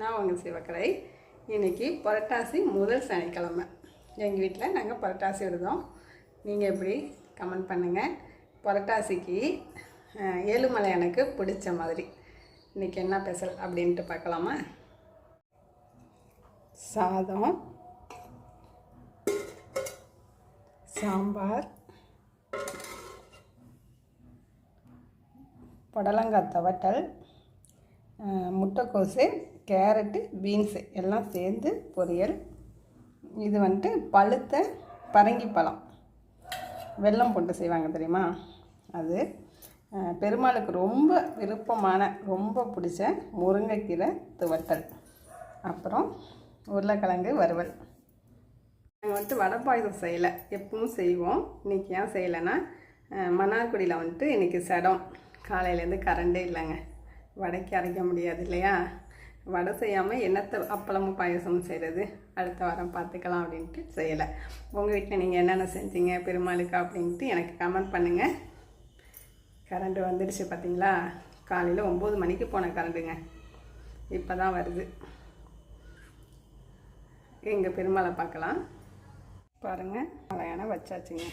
நான் உங்கள் சிவக்கரை. இன்றைக்கி புரட்டாசி முதல் சனிக்கிழமை. எங்கள் வீட்டில் நாங்கள் புரட்டாசி விடுதோம் நீங்கள் எப்படி கமெண்ட் பண்ணுங்கள் புரட்டாசிக்கு ஏழுமலை எனக்கு பிடிச்ச மாதிரி. இன்றைக்கி என்ன ஸ்பெஷல் அப்படின்ட்டு பார்க்கலாமா? சாதம் சாம்பார் புடலங்காய் தவட்டல் முட்டைக்கோசு கேரட்டு பீன்ஸு எல்லாம் சேர்ந்து பொரியல். இது வந்துட்டு பழுத்த பரங்கி பழம். வெல்லம் போட்டு செய்வாங்க தெரியுமா? அது பெருமாளுக்கு ரொம்ப விருப்பமான ரொம்ப பிடிச்ச முருங்கைக்கீரை துவட்டல். அப்புறம் உருளைக்கிழங்கு வறுவல். நாங்கள் வந்துட்டு வடை பாயசம் செய்யலை. எப்பவும் செய்வோம். இன்றைக்கி ஏன் செய்யலைன்னா மன்னார்குடியில் வந்துட்டு இன்றைக்கி சடம். காலையிலேருந்து கரண்டே இல்லைங்க. வடைக்கு அரைக்க முடியாது இல்லையா? வடை செய்யாமல் என்னத்தை அப்பளமும் பாயசமும் செய்கிறது அடுத்த வாரம் பார்த்துக்கலாம் அப்படின்ட்டு செய்யலை. உங்கள் வீட்டில் நீங்கள் என்னென்ன செஞ்சீங்க பெருமாளுக்கு அப்படின்ட்டு எனக்கு கமெண்ட் பண்ணுங்கள் கரண்ட்டு வந்துடுச்சு பார்த்தீங்களா காலையில் ஒம்பது மணிக்கு போன கரண்ட்டுங்க இப்போ தான் வருது. எங்கள் பெருமாளை பார்க்கலாம். பாருங்கள் மலையான வச்சாச்சுங்க.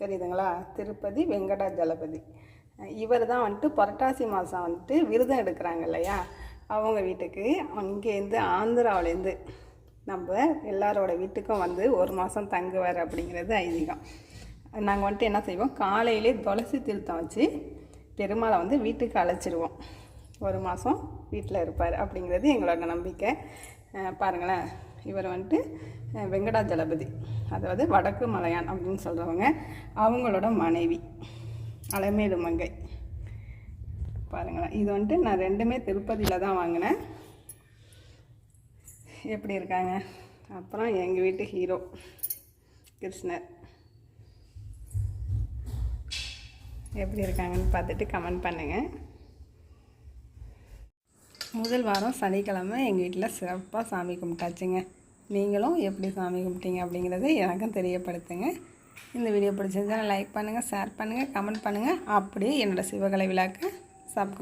தெரியுதுங்களா? திருப்பதி வெங்கடாஜலபதி இவர் தான் வந்துட்டு புரட்டாசி மாதம் வந்துட்டு விரதம் எடுக்கிறாங்க இல்லையா? அவங்க வீட்டுக்கு அங்கேருந்து ஆந்திராவிலேருந்து நம்ம எல்லாரோட வீட்டுக்கும் வந்து ஒரு மாதம் தங்குவார் அப்படிங்கிறது ஐதீகம். நாங்கள் வந்துட்டு என்ன செய்வோம்? காலையிலே துளசி திருத்தம் வச்சு பெருமாளை வந்து வீட்டுக்கு அழைச்சிருவோம். ஒரு மாதம் வீட்டில் இருப்பார் அப்படிங்கிறது எங்களோட நம்பிக்கை. பாருங்களேன். இவர் வந்துட்டு வெங்கடாஜலபதி. அதாவது வடக்கு மலையான் அப்படின்னு சொல்கிறவங்க அவங்களோட மனைவி. அலமேடு மங்கை. பாருங்களேன் இது வந்துட்டு நான் ரெண்டுமே திருப்பதியில் தான் வாங்கினேன். எப்படி இருக்காங்க? அப்புறம் எங்கள் வீட்டு ஹீரோ கிருஷ்ணர். எப்படி இருக்காங்கன்னு பார்த்துட்டு கமெண்ட் பண்ணுங்கள் முதல் வாரம் சனிக்கிழமை எங்கள் வீட்டில் சிறப்பாக சாமி கும்பிட்டாச்சுங்க. நீங்களும் எப்படி சாமி கும்பிட்டீங்க அப்படிங்கிறத எனக்கும் தெரியப்படுத்துங்க. இந்த வீடியோ பிடிச்சிருந்தா லைக் பண்ணுங்கள் ஷேர் பண்ணுங்கள் கமெண்ட் பண்ணுங்கள் அப்படியே என்னோடய சிவகலை விழாக்க சப்